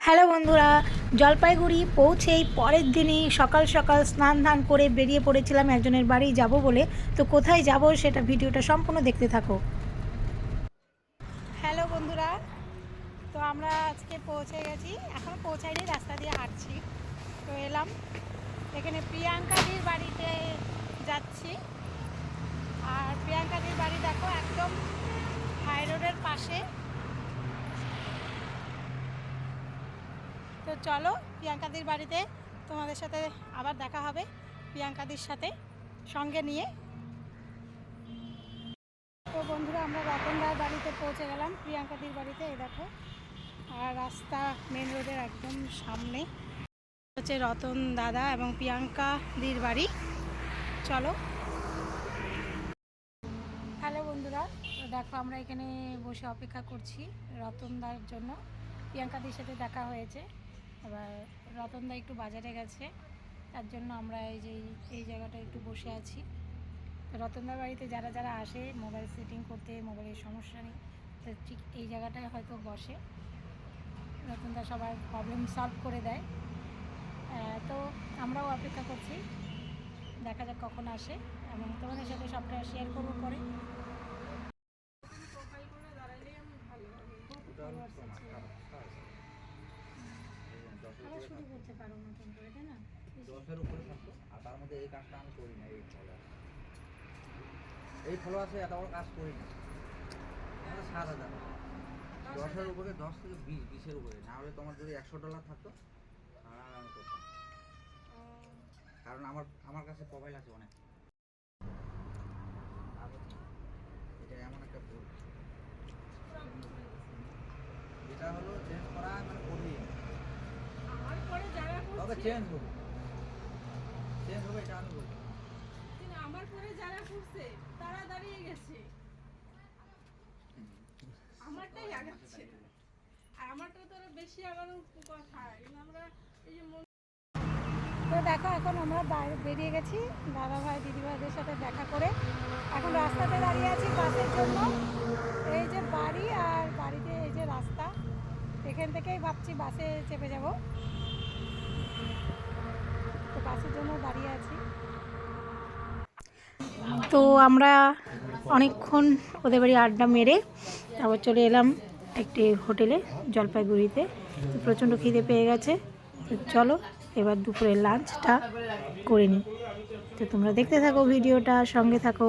Hello বন্ধুরা, জলপাইগুড়ি পৌঁছেই পরের দিনই সকাল সকাল স্নান ধান করে বেরিয়ে পড়েছিলাম একজনের বাড়ি যাব বলে। তো কোথায় যাব সেটা ভিডিওটা সম্পূর্ণ দেখতে থাকো। হ্যালো বন্ধুরা, তো আমরা আজকে পৌঁছে গেছি। এখন পৌঁছাইনি, রাস্তা দিয়ে হাঁটছি। তো এলাম। এখানে প্রিয়াঙ্কাদির বাড়িতে যাচ্ছি আর প্রিয়াঙ্কাদির বাড়ি দেখো একদম হাই রোডের পাশে তো চলো, প্রিয়াঙ্কাদির বাড়িতে তোমাদের সাথে আবার দেখা হবে, প্রিয়াঙ্কাদির সাথে, সঙ্গে নিয়ে। তো বন্ধুরা, আমরা রতনদার বাড়িতে পৌঁছে গেলাম, প্রিয়াঙ্কাদির বাড়িতে, এই দেখো। আর রাস্তা মেন রোডের একদম সামনে হচ্ছে রতন দাদা এবং প্রিয়াঙ্কাদির বাড়ি। চলো। হ্যালো বন্ধুরা, দেখো, আমরা এখানে বসে অপেক্ষা করছি রতনদার জন্য। প্রিয়াঙ্কাদির সাথে দেখা হয়েছে। এবার রতনদা একটু বাজারে গেছে, তার জন্য আমরা এই যে, এই জায়গাটা একটু বসে আছি। রতনদার বাড়িতে যারা যারা আসে মোবাইল সেটিং করতে মোবাইলের সমস্যা নেই, তো ঠিক এই জায়গাটায় হয়তো বসে। রতনদা সবার প্রবলেম সলভ করে দেয়। তো আমরাও অপেক্ষা করছি, দেখা যাক কখন আসে। এবং তোমাদের সাথে সবটা শেয়ার করব পরে। আবার শুরু করতে পারো নতুন করে তাই না? দশের উপরে থাকতো আর তার মধ্যে এই কাজটা আমি করি না এই ফলো এই ফলো আছে এত বড় কাজ করি না। আমার সাত হাজার। দশের উপরে দশ থেকে বিশ বিশের উপরে। না হলে তোমার যদি একশো ডলার থাকতো আর আমি করতাম। কারণ আমার আমার কাছে মোবাইল আছে অনেক আর এটা এমন একটা ভুল এটা হলো চেঞ্জ করা মানে কঠিন আমার পরে যারা তবে করছে চেঞ্জ হবে চেঞ্জ হবে এটা আমি বলব। কিন্তু আমার পরে যারা তারা দাঁড়িয়ে গেছে। আমারটাই আগাচ্ছে। আর আমারটা তো আরও বেশি আগানো কথা। আমরা এই যে তো দেখো এখন আমরা বাইরে বেরিয়ে গেছি। দাদা ভাই দিদি ভাইদের সাথে দেখা করে। এখন রাস্তাতে দাঁড়িয়ে আছি বাসের জন্য। এই যে বাড়ি আর বাড়িতে এই যে রাস্তা এখান থেকেই ভাবছি বাসে চেপে যাব। তো বাসের জন্য দাঁড়িয়ে আছি। তো আমরা অনেকক্ষণ ওদের বাড়ি আড্ডা মেরে তারপর চলে এলাম একটি হোটেলে জলপাইগুড়িতে। তো প্রচণ্ড খিদে পেয়ে গেছে। তো চলো এবার দুপুরের লাঞ্চটা করে নিই। তো তোমরা দেখতে থাকো ভিডিওটা সঙ্গে থাকো।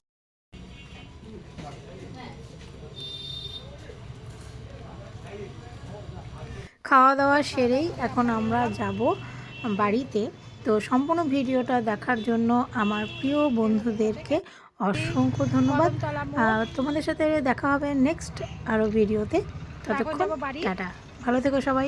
খাওয়া দাওয়া সেরেই এখন আমরা যাব বাড়িতে। তো সম্পূর্ণ ভিডিওটা দেখার জন্য আমার প্রিয় বন্ধুদেরকে অসংখ্য ধন্যবাদ। তোমাদের সাথে দেখা হবে নেক্সট আরও ভিডিওতে। ততক্ষণ টাটা। ভালো থেকো সবাই।